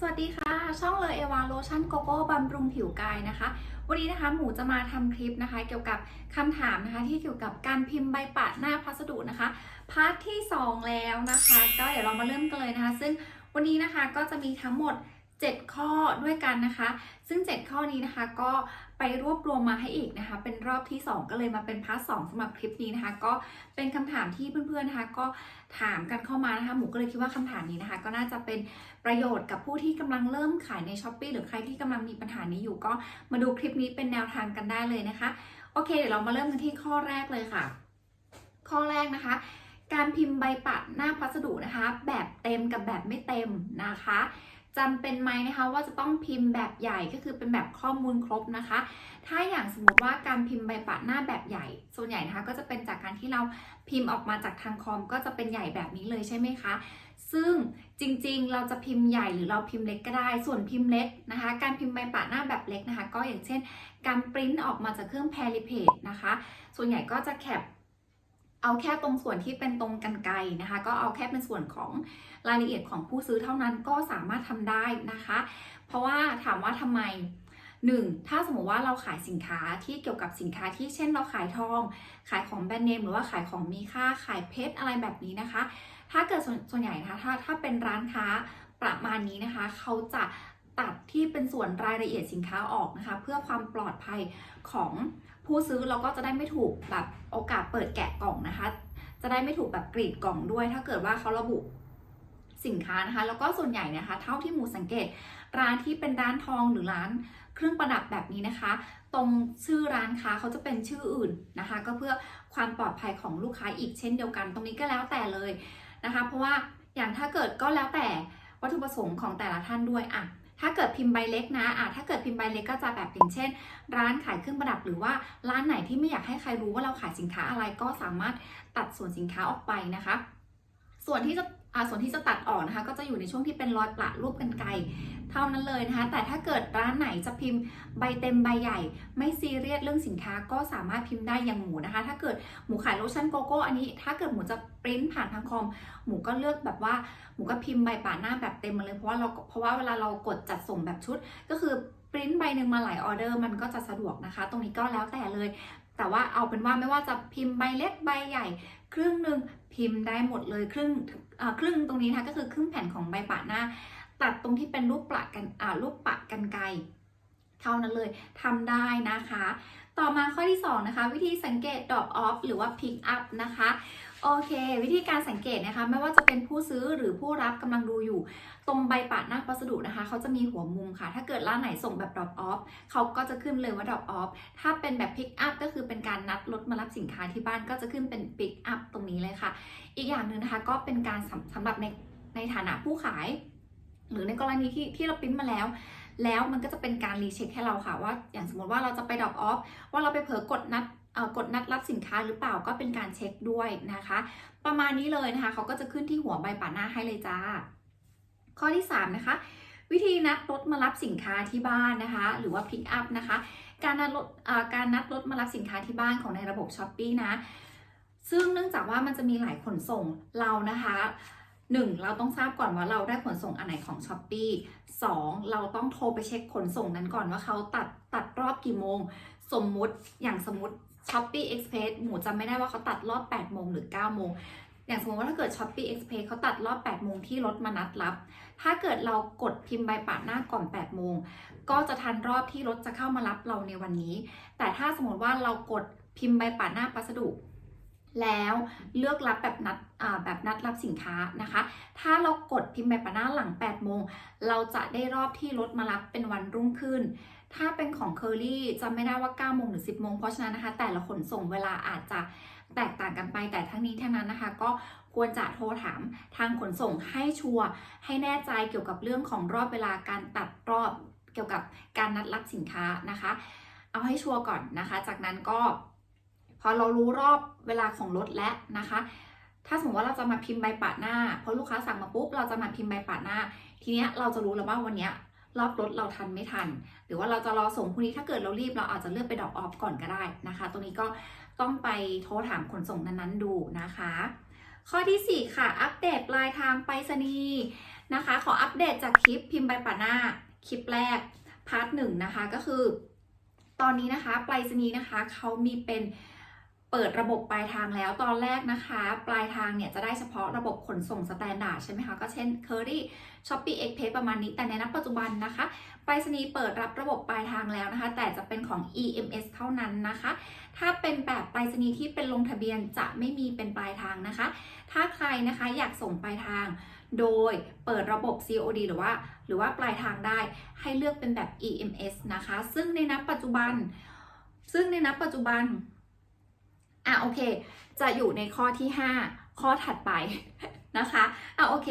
สวัสดีค่ะ ช่องเลอเอวาโลชั่นโกโก้บำรุงผิวกายนะคะ วันนี้นะคะหมูจะมาทำคลิปนะคะ เกี่ยวกับคำถามนะคะ ที่เกี่ยวกับการพิมพ์ใบปะหน้าพัสดุนะคะพาร์ทที่ 2 แล้วนะคะ ก็เดี๋ยวเรามาเริ่มกันเลยนะคะ ซึ่งวันนี้นะคะก็จะมีทั้งหมด 7 ข้อด้วยกันนะคะ ซึ่ง 7 ข้อนี้นะคะก็ไปรวบรวมมาให้อีกนะคะ เป็นรอบที่ 2 ก็เลยมาเป็นพาร์ทสสำหรับคลิปนี้นะคะ ก็เป็นคำถามที่เพื่อนๆนะคะ ก็ถามกันเข้ามานะคะหมูก็เลยคิดว่าคำถามนี้นะคะ ก็น่าจะเป็นประโยชน์กับผู้ที่กำลังเริ่มขายใน s h อ p e e หรือใครที่กำลังมีปัญหานี้อยู่ ก็มาดูคลิปนี้เป็นแนวทางกันได้เลยนะคะ โอเค เดี๋ยวเรามาเริ่มกันที่ข้อแรกเลยค่ะ ข้อแรกนะคะ การพิมพ์ใบปะหน้าพัสดุนะคะ แบบเต็มกับแบบไม่เต็มนะคะ จำเป็นไหมนะคะว่าจะต้องพิมพ์แบบใหญ่ก็คือเป็นแบบข้อมูลครบนะคะ ถ้าอย่างสมมติว่าการพิมพ์ใบปะหน้าแบบใหญ่ ส่วนใหญ่นะคะก็จะเป็นจากการที่เราพิมพ์ออกมาจากทางคอม ก็จะเป็นใหญ่แบบนี้เลยใช่ไหมคะ ซึ่งจริงๆ เราจะพิมพ์ใหญ่หรือเราพิมพ์เล็กก็ได้ ส่วนพิมพ์เล็กนะคะ การพิมพ์ใบปะหน้าแบบเล็กนะคะ ก็อย่างเช่น การปริ้นออกมาจากเครื่องแพริเพจนะคะ ส่วนใหญ่ก็จะแคป เอาแค่ตรงส่วนที่เป็นตรงกันไกรนะคะ ก็เอาแค่เป็นส่วนของรายละเอียดของผู้ซื้อเท่านั้นก็สามารถทำได้นะคะ เพราะว่าถามว่าทำไม 1. ถ้าสมมติว่าเราขายสินค้าที่เกี่ยวกับสินค้าที่เช่นเราขายทอง ขายของแบรนด์เนมหรือว่าขายของมีค่าขายเพชรอะไรแบบนี้นะคะ ถ้าเกิดสวนส่วนใหญ่นะคะถ้าถ้าเป็นร้านค้าประมาณนี้นะคะ เขาจะ ตัดที่เป็นส่วนรายละเอียดสินค้าออกนะคะ เพื่อความปลอดภัยของผู้ซื้อเราก็จะได้ไม่ถูกแบบโอกาสเปิดแกะกล่องนะคะ จะได้ไม่ถูกแบบกรีดกล่องด้วย ถ้าเกิดว่าเขาระบุสินค้านะคะ แล้วก็ส่วนใหญ่นะคะ เท่าที่หมูสังเกต ร้านที่เป็นร้านทองหรือร้านเครื่องประดับแบบนี้นะคะ ตรงชื่อร้านค้าเขาจะเป็นชื่ออื่นนะคะ ก็เพื่อความปลอดภัยของลูกค้าอีกเช่นเดียวกัน ตรงนี้ก็แล้วแต่เลยนะคะ เพราะว่าอย่างถ้าเกิดก็แล้วแต่วัตถุประสงค์ของแต่ละท่านด้วยอะ ถ้าเกิดพิมพ์ใบเล็กนะอะถ้าเกิดพิมพ์ใบเล็กก็จะแบบอย่างเช่น ร้านขายเครื่องประดับหรือว่าร้านไหนที่ไม่อยากให้ใครรู้ว่าเราขายสินค้าอะไรก็สามารถตัดส่วนสินค้าออกไปนะคะ ส่วนที่จะ ส่วนที่จะตัดออกนะคะ ก็จะอยู่ในช่วงที่เป็นรอยประรูปกันไกรเท่านั้นเลยนะคะ แต่ถ้าเกิดร้านไหนจะพิมพ์ใบเต็มใบใหญ่ ไม่ซีเรียสเรื่องสินค้าก็สามารถพิมพ์ได้อย่างหมูนะคะ ถ้าเกิดหมูขายโลชั่นโกโก้อันนี้ ถ้าเกิดหมูจะปริ้นผ่านทางคอม หมูก็เลือกแบบว่าหมูก็พิมพ์ใบป่าหน้าแบบเต็มมาเลยเพราะว่าเราเพราะว่าเวลาเรากดจัดส่งแบบชุดก็คือปริ้นใบหนึ่งมาหลายออเดอร์มันก็จะสะดวกนะคะ ตรงนี้ก็แล้วแต่เลย แต่ว่าเอาเป็นว่าไม่ว่าจะพิมพ์ใบเล็กใบใหญ่ ครึ่งหนึ่งพิมพ์ได้หมดเลยครึ่งครึ่งตรงนี้นะคะก็คือครึ่งแผ่นของใบปะหน้า ตัดตรงที่เป็นรูปปะกันรูปปะกันไกเท่านั้นเลยทำได้นะคะ ต่อมาข้อที่ 2 นะคะ วิธีสังเกต drop off หรือว่า pick up นะคะ โอเค วิธีการสังเกตนะคะ ไม่ว่าจะเป็นผู้ซื้อหรือผู้รับกำลังดูอยู่ ตรงใบปะหน้าพัสดุนะคะ เขาจะมีหัวมุมค่ะ ถ้าเกิดร้านไหนส่งแบบ drop off เขาก็จะขึ้นเลยว่า drop off ถ้าเป็นแบบ pick up ก็คือเป็นการนัดรถมารับสินค้าที่บ้านก็จะขึ้นเป็น pick up ตรงนี้เลยค่ะ อีกอย่างหนึ่งนะคะก็เป็นการสำสำหรับในในฐานะผู้ขาย หรือในกรณีที่ที่เราปิ้นมาแล้วแล้วมันก็จะเป็นการรีเช็คให้เราค่ะว่า อย่างสมมติว่าเราจะไปดรอปออฟว่าเราไปเผลอกดนัด กดนัดรับสินค้าหรือเปล่าก็เป็นการเช็คด้วยนะคะ ประมาณนี้เลยนะคะเขาก็จะขึ้นที่หัวใบป่าหน้าให้เลยจ้า ข้อที่ 3 นะคะ วิธีนัดรถมารับสินค้าที่บ้านนะคะ หรือว่า pick up นะคะ การนัดรถการนัดรถมารับสินค้าที่บ้านของในระบบ s h อ p e e นะซึ่งเนื่องจากว่ามันจะมีหลายขนส่งเรานะคะหนึ่งเราต้องทราบก่อนว่าเราได้ขนส่งอันไหนของ s h อ p e e สองเราต้องโทรไปเช็คขนส่งนั้นก่อนว่าเขาตัดตัดรอบกี่โมง สมมุติอย่างสมมติ s h o p e e Express หมูจำไม่ได้ว่าเขาตัดรอบ8โมงหรือ9โมงอย่างสมมติว่าถ้าเกิด s h o p e e Express เขาตัดรอบ8โมงที่รถมานัดรับ ถ้าเกิดเรากดพิมพ์ใบปะหน้าก่อน8โมง ก็จะทันรอบที่รถจะเข้ามารับเราในวันนี้ แต่ถ้าสมมติว่าเรากดพิมพ์ใบปะหน้าพัสดุ แล้วเลือกรับแบบนัดแบบนัดรับสินค้านะคะ ถ้าเรากดพิมพ์ใบปะหน้าหลัง8โมง เราจะได้รอบที่รถมารับเป็นวันรุ่งขึ้น ถ้าเป็นของเคอรี่จำไม่ได้ว่า 9 โมงหรือ 10 โมง เพราะฉะนั้นนะคะ แต่ละขนส่งเวลาอาจจะแตกต่างกันไป แต่ทั้งนี้ทั้งนั้นนะคะ ก็ควรจะโทรถามทางขนส่งให้ชัวร์ให้แน่ใจเกี่ยวกับเรื่องของรอบเวลาการตัดรอบเกี่ยวกับการนัดรับสินค้านะคะ เอาให้ชัวร์ก่อนนะคะ จากนั้นก็พอเรารู้รอบเวลาของรถแล้วนะคะ ถ้าสมมติว่าเราจะมาพิมพ์ใบปะหน้า เพราะลูกค้าสั่งมาปุ๊บเราจะมาพิมพ์ใบปะหน้า ทีเนี้ยเราจะรู้แล้วว่าวันเนี้ย รอบรถเราทันไม่ทัน หรือว่าเราจะรอส่งพรุ่งนี้ถ้าเกิดเรารีบเราอาจจะเลือกไปดรอปออฟก่อนก็ได้นะคะ ตรงนี้ก็ต้องไปโทรถามขนส่งนั้นๆดูนะคะ ข้อที่ 4 ค่ะ อัปเดตปลายทางไปรษณีย์นะคะ ขออัปเดตจากคลิปพิมพ์ใบป่าหน้าคลิปแรกพาร์ทหนึ่งนะคะก็คือ ตอนนี้นะคะไปรษณีย์นะคะเขามีเป็น เปิดระบบปลายทางแล้วตอนแรกนะคะ ปลายทางเนี่ยจะได้เฉพาะระบบขนส่งสแตนดาร์ดใช่ไหมคะ ก็เช่น Curry Shopee Express ประมาณนี้ แต่ในณปัจจุบันนะคะไปรษณีย์เปิดรับระบบปลายทางแล้วนะคะ แต่จะเป็นของ EMS เท่านั้นนะคะ ถ้าเป็นแบบไปรษณีย์ที่เป็นลงทะเบียนจะไม่มีเป็นปลายทางนะคะ ถ้าใครนะคะอยากส่งปลายทางโดยเปิดระบบ COD หรือว่า หรือว่าปลายทางได้ให้เลือกเป็นแบบ EMS นะคะ ซึ่งในนับปัจจุบัน ซึ่งในนับปัจจุบัน อะโอเค จะอยู่ในข้อที่ 5 ข้อถัดไปนะคะอะโอเค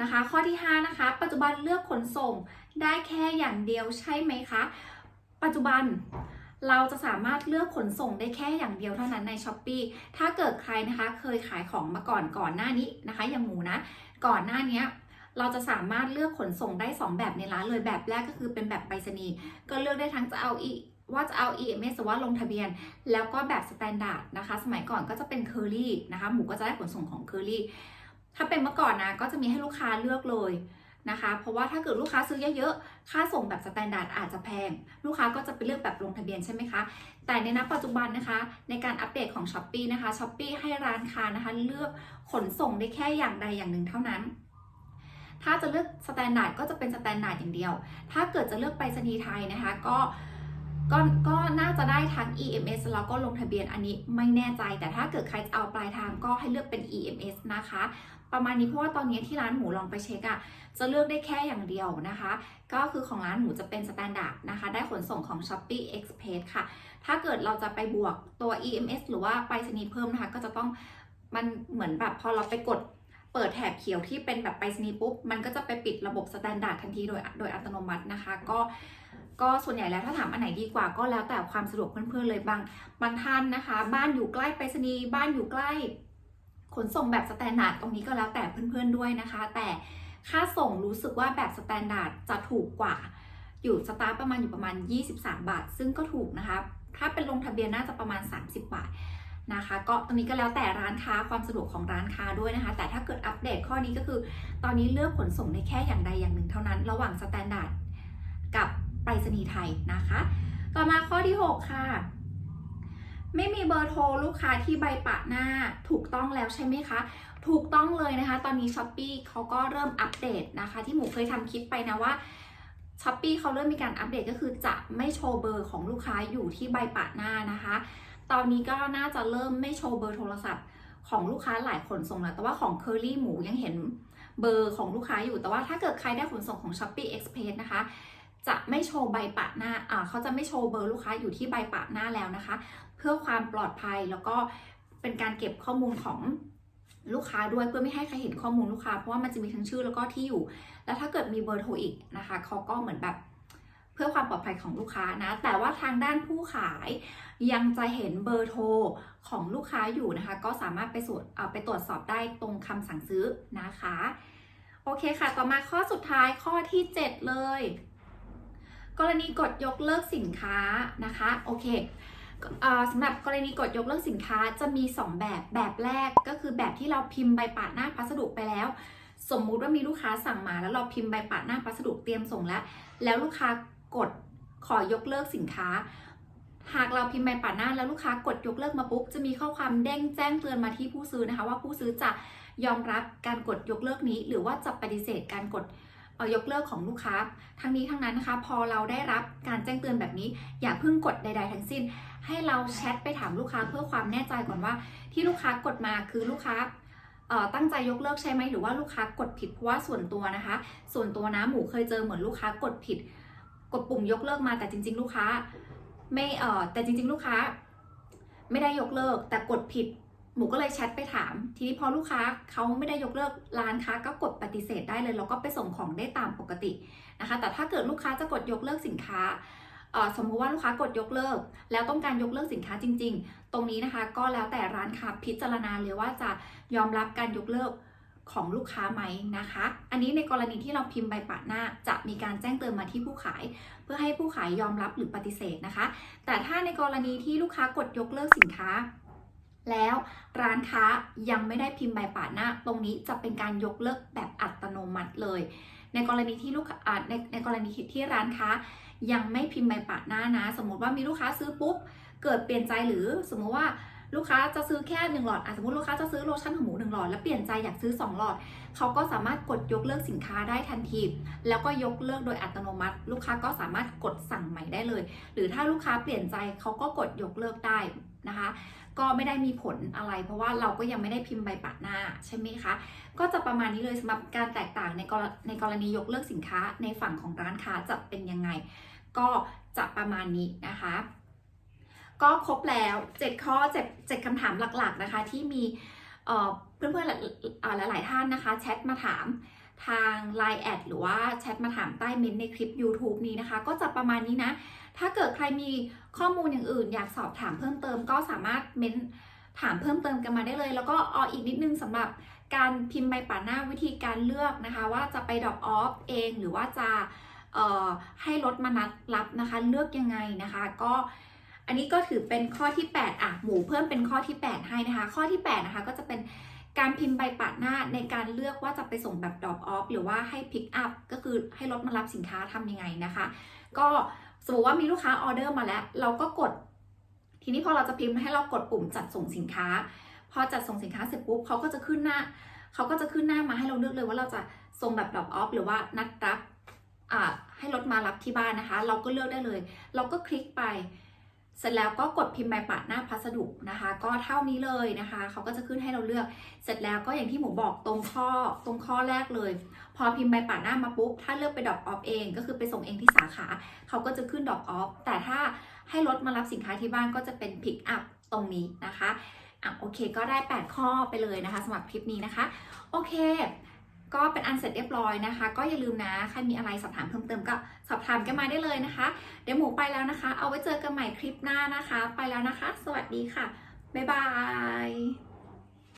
นะคะข้อที่ 5 นะคะ ปัจจุบันเลือกขนส่งได้แค่อย่างเดียวใช่ไหมคะ ปัจจุบันเราจะสามารถเลือกขนส่งได้แค่อย่างเดียวเท่านั้นใน s h อ p e e ถ้าเกิดใครนะคะเคยขายของมาก่อนก่อนหน้านี้นะคะ อย่างหมูนะ ก่อนหน้านี้เราจะสามารถเลือกขนส่งได้ 2 แบบในร้านเลยแบบแรกก็คือเป็นแบบไปรษณีย์ก็เลือกได้ทั้งจะเอาอี ว่าจะเอา EMS หรือว่าลงทะเบียน แล้วก็แบบสแตนดาร์ดนะคะ สมัยก่อนก็จะเป็นเคอรี่นะคะ หมูก็จะได้ขนส่งของเคอรี่ถ้าเป็นเมื่อก่อนนะก็จะมีให้ลูกค้าเลือกเลยนะคะ เพราะว่าถ้าเกิดลูกค้าซื้อเยอะๆ ค่าส่งแบบสแตนดาร์ดอาจจะแพง ลูกค้าก็จะไปเลือกแบบลงทะเบียนใช่ไหมคะ แต่ในณปัจจุบันนะคะ ในการอัปเดตของ s h อ p e e นะคะ s h อ p e e ให้ร้านค้านะคะ เลือกขนส่งได้แค่อย่างใดอย่างหนึ่งเท่านั้น ถ้าจะเลือกสแตนดาร์ดก็จะเป็นสแตนดาร์ดอย่างเดียว ถ้าเกิดจะเลือกไปรษณีย์ไทยนะคะ ก็ ก็ก็น่าจะได้ทั้ง EMS แล้วก็ลงทะเบียนอันนี้ไม่แน่ใจ แต่ถ้าเกิดใครจะเอาปลายทางก็ให้เลือกเป็น EMS นะคะ ประมาณนี้เพราะว่าตอนนี้ที่ร้านหมูลองไปเช็คอะจะเลือกได้แค่อย่างเดียวนะคะ ก็คือของร้านหมูจะเป็นสแตนดาร์ดนะคะ ได้ขนส่งของ Shopee Express ค่ะ ถ้าเกิดเราจะไปบวกตัว EMS หรือว่าไปรษณีย์เพิ่มนะคะ ก็จะต้องมันเหมือนแบบพอเราไปกด เปิดแถบเขียวที่เป็นแบบไปรษณีย์ปุ๊บ มันก็จะไปปิดระบบสแตนดาร์ดทันทีโดยโดยอัตโนมัตินะคะ ก็ก็ส่วนใหญ่แล้วถ้าถามอันไหนดีกว่าก็แล้วแต่ความสะดวกเพื่อนๆเลยบางบางท่านนะคะ บ้านอยู่ใกล้ไปรษณีย์บ้านอยู่ใกล้ขนส่งแบบสแตนดาร์ดตรงนี้ก็แล้วแต่เพื่อนๆด้วยนะคะ แต่ค่าส่งรู้สึกว่าแบบสแตนดาร์ดจะถูกกว่า อยู่สตาร์ประมาณอยู่ประมาณ 23 บาท ซึ่งก็ถูกนะคะ ถ้าเป็นลงทะเบียนน่าจะประมาณ 30 บาท นะคะ ก็ตรงนี้ก็แล้วแต่ร้านค้าความสะดวกของร้านค้าด้วยนะคะ แต่ถ้าเกิดอัปเดตข้อนี้ก็คือ ตอนนี้เลือกขนส่งได้แค่อย่างใดอย่างหนึ่งเท่านั้น ระหว่างสแตนดาร์ดกับไปรษณีย์ไทยนะคะ ต่อมาข้อที่ 6 ค่ะ ไม่มีเบอร์โทรลูกค้าที่ใบปะหน้าถูกต้องแล้วใช่ไหมคะถูกต้องเลยนะคะ ตอนนี้ s h อ p e e เขาก็เริ่มอัปเดตนะคะ ที่หมูเคยทำคลิปไปนะว่า s h อ p e e เขาเริ่มมีการอัปเดตก็คือจะไม่โชว์เบอร์ของลูกค้าอยู่ที่ใบปะหน้านะคะ ตอนนี้ก็น่าจะเริ่มไม่โชว์เบอร์โทรศัพท์ของลูกค้าหลายขนส่งแล้ว แต่ว่าของ Curly หมูยังเห็นเบอร์ของลูกค้าอยู่ แต่ว่าถ้าเกิดใครได้ขนส่งของ Shopee Express นะคะ จะไม่โชว์ใบปะหน้าอ่าเขาจะไม่โชว์เบอร์ลูกค้าอยู่ที่ใบปะหน้าแล้วนะคะ เพื่อความปลอดภัยแล้วก็เป็นการเก็บข้อมูลของลูกค้าด้วยเพื่อไม่ให้ใครเห็นข้อมูลลูกค้า เพราะว่ามันจะมีทั้งชื่อแล้วก็ที่อยู่ แล้วถ้าเกิดมีเบอร์โทรอีกนะคะเขาก็เหมือนแบบ พื่อความปลอดภัยของลูกค้านะ แต่ว่าทางด้านผู้ขายยังจะเห็นเบอร์โทรของลูกค้าอยู่นะคะ ก็สามารถไปสวดไปตรวจสอบได้ตรงคำสั่งซื้อนะคะ โอเคค่ะ ต่อมาข้อสุดท้ายข้อที่ 7 เลย กรณีกดยกเลิกสินค้านะคะ โอเคสำหรับกรณีกดยกเลิกสินค้าจะมี 2 แบบแบบแรกก็คือแบบที่เราพิมพ์ใบปาดหน้าพัสดุไปแล้ว สมมุติว่ามีลูกค้าสั่งมา แล้วเราพิมพ์ใบปาดหน้าพัสดุเตรียมส่งแล้ว แล้วลูกค้า กดขอยกเลิกสินค้า หากเราพิมพ์ใบป่าดหน้าแล้วลูกค้ากดยกเลิกมาปุ๊บจะมีข้อความเด้งแจ้งเตือนมาที่ผู้ซื้อนะคะ ว่าผู้ซื้อจะยอมรับการกดยกเลิกนี้ หรือว่าจะปฏิเสธการกดยกเลิกของลูกค้า ทั้งนี้ทั้งนั้นนะคะ พอเราได้รับการแจ้งเตือนแบบนี้ อย่าเพิ่งกดใด ๆ ทั้งสิ้น ให้เราแชทไปถามลูกค้าเพื่อความแน่ใจก่อนว่า ที่ลูกค้ากดมาคือลูกค้าตั้งใจยกเลิกใช่ไหมหรือว่าลูกค้ากดผิดเพราะว่าส่วนตัวนะคะ ส่วนตัวนะหมูเคยเจอเหมือนลูกค้ากดผิด กดปุ่มยกเลิกมาแต่จริง ๆ ลูกค้า ไม่เอ่อแต่จริง ๆ ลูกค้า ไม่ได้ยกเลิก แต่กดผิดหมูก็เลยแชทไปถาม ทีนี้พอลูกค้าเขาไม่ได้ยกเลิกร้านค้าก็กดปฏิเสธได้เลย แล้วก็ไปส่งของได้ตามปกตินะคะ แต่ถ้าเกิดลูกค้าจะกดยกเลิกสินค้าสมมติว่าลูกค้ากดยกเลิก แล้วต้องการยกเลิกสินค้าจริง ๆ ตรงนี้นะคะ ก็แล้วแต่ร้านค้าพิจารณาเลยว่าจะยอมรับการยกเลิก ของลูกค้าไหมนะคะ อันนี้ในกรณีที่เราพิมพ์ใบปะหน้า จะมีการแจ้งเตือนมาที่ผู้ขาย เพื่อให้ผู้ขายยอมรับหรือปฏิเสธนะคะ แต่ถ้าในกรณีที่ลูกค้ากดยกเลิกสินค้า แล้วร้านค้ายังไม่ได้พิมพ์ใบปะหน้า ตรงนี้จะเป็นการยกเลิกแบบอัตโนมัติเลย ในกรณีที่ลูกในในกรณีที่ร้านค้า ยังไม่พิมพ์ใบปะหน้านะ สมมติว่ามีลูกค้าซื้อปุ๊บเกิดเปลี่ยนใจหรือสมมติว่า ลูกค้าจะซื้อแค่หนึ่งหลอดอสมมติลูกค้าจะซื้อโลชั่นของหมูหนึ่งหลอดแล้วเปลี่ยนใจอยากซื้อสองหลอด เขาก็สามารถกดยกเลิกสินค้าได้ทันที แล้วก็ยกเลิกโดยอัตโนมัติ ลูกค้าก็สามารถกดสั่งใหม่ได้เลย หรือถ้าลูกค้าเปลี่ยนใจเขาก็กดยกเลิกได้นะคะ ก็ไม่ได้มีผลอะไร เพราะว่าเราก็ยังไม่ได้พิมพ์ใบปะหน้าใช่ไหมคะ ก็จะประมาณนี้เลยสำหรับการแตกต่างในกรในกรณียกเลิกสินค้าในฝั่งของร้านค้าจะเป็นยังไง ก็จะประมาณนี้นะคะ ก็ครบแล้ว 7 ข้อ7 7คำถามหลักๆนะคะ ที่มีเพื่อนๆหลายๆท่านนะคะแชทมาถามทาง Line แอดหรือว่าแชทมาถามใต้เมนต์ในคลิป YouTube นี้นะคะ ก็จะประมาณนี้นะ ถ้าเกิดใครมีข้อมูลอย่างอื่น อยากสอบถามเพิ่มเติมก็สามารถเมนต์ถามเพิ่มเติมกันมาได้เลย แล้วก็อออีกนิดนึงสำหรับการพิมพ์ใบป่าหน้าวิธีการเลือกนะคะ ว่าจะไปดรอปออฟเองหรือว่าจะให้รถมานัดรับนะคะ เลือกยังไงนะคะ ก็ อันนี้ก็ถือเป็นข้อที่ 8 อะ หมูเพิ่มเป็นข้อที่ 8 ให้นะคะ ข้อที่ 8 นะคะก็จะเป็นการพิมพ์ใบปาดหน้าในการเลือกว่าจะไปส่งแบบ drop off หรือว่าให้ pick up ก็คือให้รถมารับสินค้าทำยังไงนะคะ ก็สมมติว่ามีลูกค้าออเดอร์มาแล้ว เราก็กด ทีนี้พอเราจะพิมพ์ให้เรากดปุ่มจัดส่งสินค้า พอจัดส่งสินค้าเสร็จปุ๊บเขาก็จะขึ้นหน้าเขาก็จะขึ้นหน้ามาให้เราเลือกเลยว่าเราจะส่งแบบ drop off หรือว่านัดรับอ่าให้รถมารับที่บ้านนะคะ เราก็เลือกได้เลย เราก็คลิกไป เสร็จแล้วก็กดพิมพ์ใบปะหน้าพัสดุนะคะ ก็เท่านี้เลยนะคะเขาก็จะขึ้นให้เราเลือก เสร็จแล้วก็อย่างที่หมูบอกตรงข้อตรงข้อแรกเลย พอพิมพ์ใบปะหน้ามาปุ๊บถ้าเลือกไปดรอปออฟเอง ก็คือไปส่งเองที่สาขาเขาก็จะขึ้นดรอปออฟแต่ถ้าให้รถมารับสินค้าที่บ้านก็จะเป็นพิกอัพตรงนี้นะคะอะโอเค ก็ได้ 8 ข้อไปเลยนะคะสำหรับคลิปนี้นะคะ โอเค ก็เป็นอันเสร็จเรียบร้อยนะคะ ก็อย่าลืมนะใครมีอะไรสอบถามเพิ่มเติมก็สอบถามกันมาได้เลยนะคะ เดี๋ยวหมูไปแล้วนะคะ เอาไว้เจอกันใหม่คลิปหน้านะคะ ไปแล้วนะคะ สวัสดีค่ะบ๊ายบาย